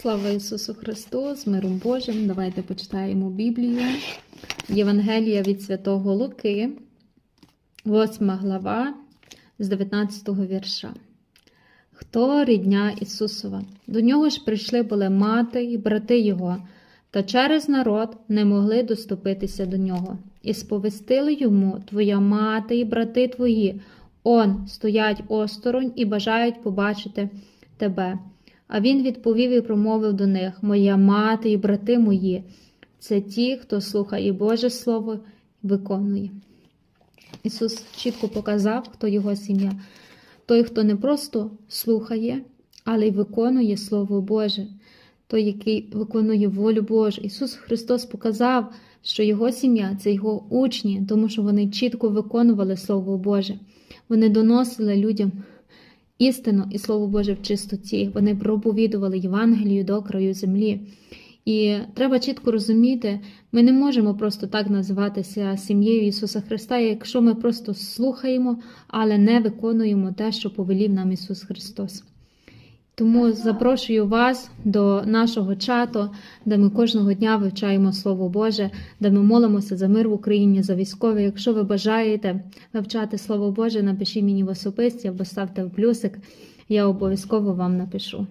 Слава Ісусу Христу, з миром Божим. Давайте почитаємо Біблію. Євангелія від Святого Луки, 8 глава з 19 вірша. Хто рідня Ісусова? До нього ж прийшли були мати і брати Його, та через народ не могли доступитися до нього. І сповістили йому Твоя мати і брати твої, он стоять осторонь і бажають побачити тебе. А він відповів і промовив до них: Моя мати і брати мої, це ті, хто слухає Боже Слово і виконує. Ісус чітко показав, хто його сім'я. Той, хто не просто слухає, але й виконує Слово Боже, той, який виконує волю Божу. Ісус Христос показав, що Його сім'я це Його учні, тому що вони чітко виконували Слово Боже. Вони доносили людям істину і Слово Боже в чистоті. Вони проповідували Євангелію до краю землі. І треба чітко розуміти, ми не можемо просто так називатися сім'єю Ісуса Христа, якщо ми просто слухаємо, але не виконуємо те, що повелів нам Ісус Христос. Тому запрошую вас до нашого чату, де ми кожного дня вивчаємо Слово Боже, де ми молимося за мир в Україні, за військові. Якщо ви бажаєте вивчати Слово Боже, напишіть мені в особисті або ставте в плюсик, я обов'язково вам напишу.